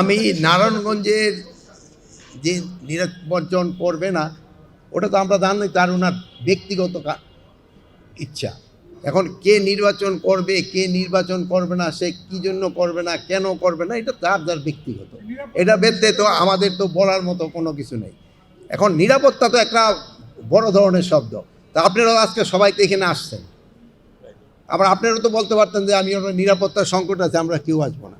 আমি নারায়ণগঞ্জের যে নির্বাচন করবে না, ওটা তো আমরা জানি, তার ওনার ব্যক্তিগত ইচ্ছা। এখন কে নির্বাচন করবে, কে নির্বাচন করবে না, সে কি জন্য করবে না, কেন করবে না, এটা তার যার ব্যক্তিগত। এটা বেদতে তো আমাদের তো বলার মতো কোনো কিছু নেই। এখন নিরাপত্তা তো একটা বড় ধরনের শব্দ। তা আপনারাও আজকে সবাই তো এখানে আসছেন। আবার আপনারা তো বলতে পারতেন যে আমি নিরাপত্তার সংকট আছে, আমরা কেউ আসব না।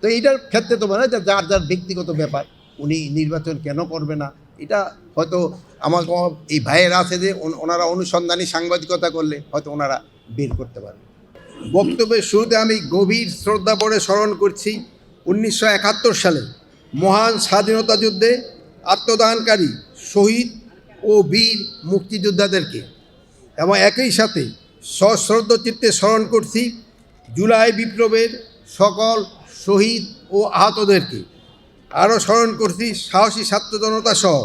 তো এইটার ক্ষেত্রে তো মানে যে যার যার ব্যক্তিগত ব্যাপার, উনি নির্বাচন কেন করবে না? এটা হয়তো আমার এই ভাইয়েরা আছে যে ওনারা অনুসন্ধানী সাংবাদিকতা করলে হয়তো ওনারা বের করতে পারবে। বক্তব্যের শুরুতে আমি গভীর শ্রদ্ধা ভরে স্মরণ করছি, উনিশশো একাত্তর সালে মহান স্বাধীনতা যুদ্ধে আত্মদানকারী শহীদ ও বীর মুক্তিযোদ্ধাদেরকে এবং একই সাথে সশ্রদ্ধ চিত্তে স্মরণ করছি জুলাই বিপ্লবের সকল শহীদ ও আহতদেরকে। আরও স্মরণ করছি সাহসী ছাত্র জনতা সহ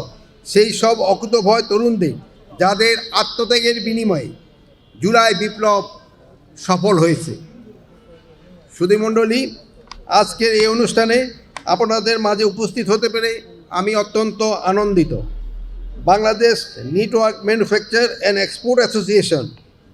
সেই সব অকুতভয় তরুণদের যাদের আত্মত্যাগের বিনিময়ে জুলাই বিপ্লব সফল হয়েছে। সুধীমণ্ডলী আজকের এই অনুষ্ঠানে আপনাদের মাঝে উপস্থিত হতে পেরে আমি অত্যন্ত আনন্দিত। Bangladesh network manufacture and export association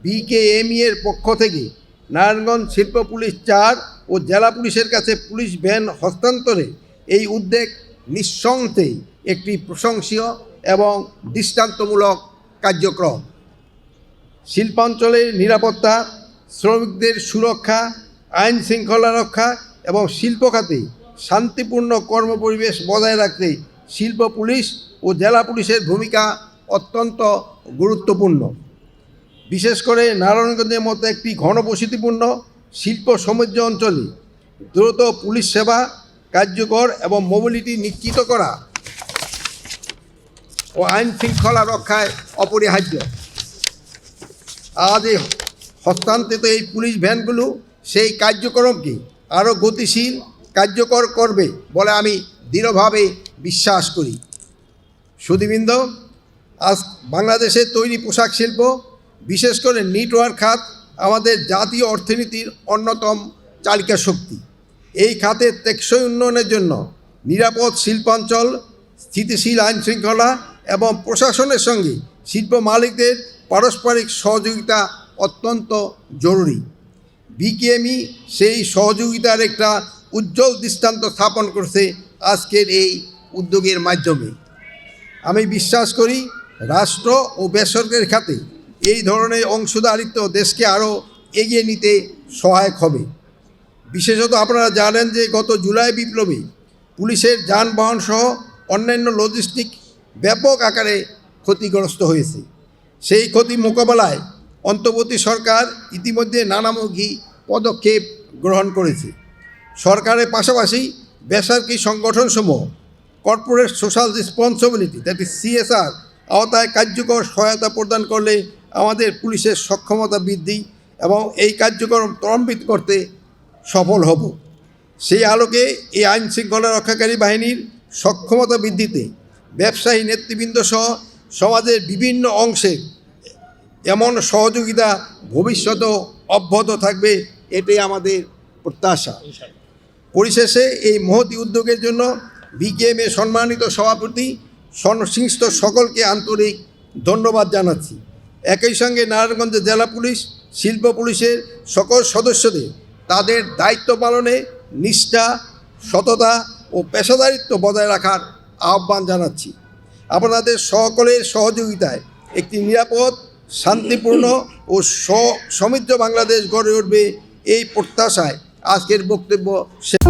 BKMEA এর পক্ষ থেকে নারায়ণগঞ্জ শিল্প পুলিশ চার ও জেলা পুলিশের কাছে পুলিশ ভ্যান হস্তান্তরে এই উদ্যোগ নিঃসন্দেহে একটি প্রশংসীয় এবং দৃষ্টান্তমূলক কার্যক্রম। শিল্পাঞ্চলের নিরাপত্তা, শ্রমিকদের সুরক্ষা, আইন শৃঙ্খলা রক্ষা এবং শিল্প খাতে শান্তিপূর্ণ কর্মপরিবেশ বজায় রাখতে শিল্প পুলিশ ও জেলা পুলিশের ভূমিকা অত্যন্ত গুরুত্বপূর্ণ। বিশেষ করে নারায়ণগঞ্জের মতো একটি ঘনবসতিপূর্ণ শিল্প সমৃদ্ধ অঞ্চলে দ্রুত পুলিশ সেবা কার্যকর এবং মোবিলিটি নিশ্চিত করা ও আইন শৃঙ্খলা রক্ষায় অপরিহার্য। আজ এই হস্তান্তরিত এই পুলিশ ভ্যানগুলো সেই কার্যক্রমকে আরও গতিশীল, কার্যকর করবে বলে আমি দৃঢ়ভাবে বিশ্বাস করি। সুদীবৃন্দ, আজ বাংলাদেশের তৈরি পোশাক শিল্প, বিশেষ করে নেটওয়ার্ক খাত আমাদের জাতীয় অর্থনীতির অন্যতম চালিকা শক্তি। এই খাতের টেকসই উন্নয়নের জন্য নিরাপদ শিল্পাঞ্চল, স্থিতিশীল আইন শৃঙ্খলা এবং প্রশাসনের সঙ্গে শিল্প মালিকদের পারস্পরিক সহযোগিতা অত্যন্ত জরুরি। বিকেএমই সেই সহযোগিতার একটা উজ্জ্বল দৃষ্টান্ত স্থাপন করছে আজকের এই উদ্যোগের মাধ্যমে। আমি বিশ্বাস করি রাষ্ট্র ও বেসরকারি খাতে এই ধরনের অংশীদারিত্ব দেশকে আরও এগিয়ে নিতে সহায়ক হবে। বিশেষত আপনারা জানেন যে গত জুলাই বিপ্লবে পুলিশের যানবাহন সহ অন্যান্য লজিস্টিক ব্যাপক আকারে ক্ষতিগ্রস্ত হয়েছে। সেই ক্ষতি মোকাবেলায় অন্তর্বর্তী সরকার ইতিমধ্যে নানামুখী পদক্ষেপ গ্রহণ করেছে। সরকারের পাশাপাশি বেসরকারি সংগঠনসমূহ corporate social responsibility that is CSR আওতায় কার্যকর সহায়তা প্রদান করলে আমাদের পুলিশের সক্ষমতা বৃদ্ধি এবং এই কার্যক্রম ত্বরান্বিত করতে সফল হব। সেই আলোকে এই আইন শৃঙ্খলা রক্ষাকারী বাহিনীর সক্ষমতা বৃদ্ধিতে ব্যবসায়ী নেতৃবৃন্দ সহ সমাজের বিভিন্ন অংশে এমন সহযোগিতা ভবিষ্যতেও অব্যাহত থাকবে এটাই আমাদের প্রত্যাশা। পরিশেষে এই মহতি উদ্যোগের জন্য বিকেএমএ সম্মানিত সভাপতি, সংশ্লিষ্ট সকলকে আন্তরিক ধন্যবাদ জানাচ্ছি। একই সঙ্গে নারায়ণগঞ্জ জেলা পুলিশ, শিল্প পুলিশের সকল সদস্যদের তাদের দায়িত্ব পালনে নিষ্ঠা, সততা ও পেশাদারিত্ব বজায় রাখার আহ্বান জানাচ্ছি। আপনাদের সকলের সহযোগিতায় একটি নিরাপদ, শান্তিপূর্ণ ও সমৃদ্ধ বাংলাদেশ গড়ে উঠবে এই প্রত্যাশায় আজকের বক্তব্য শেষ।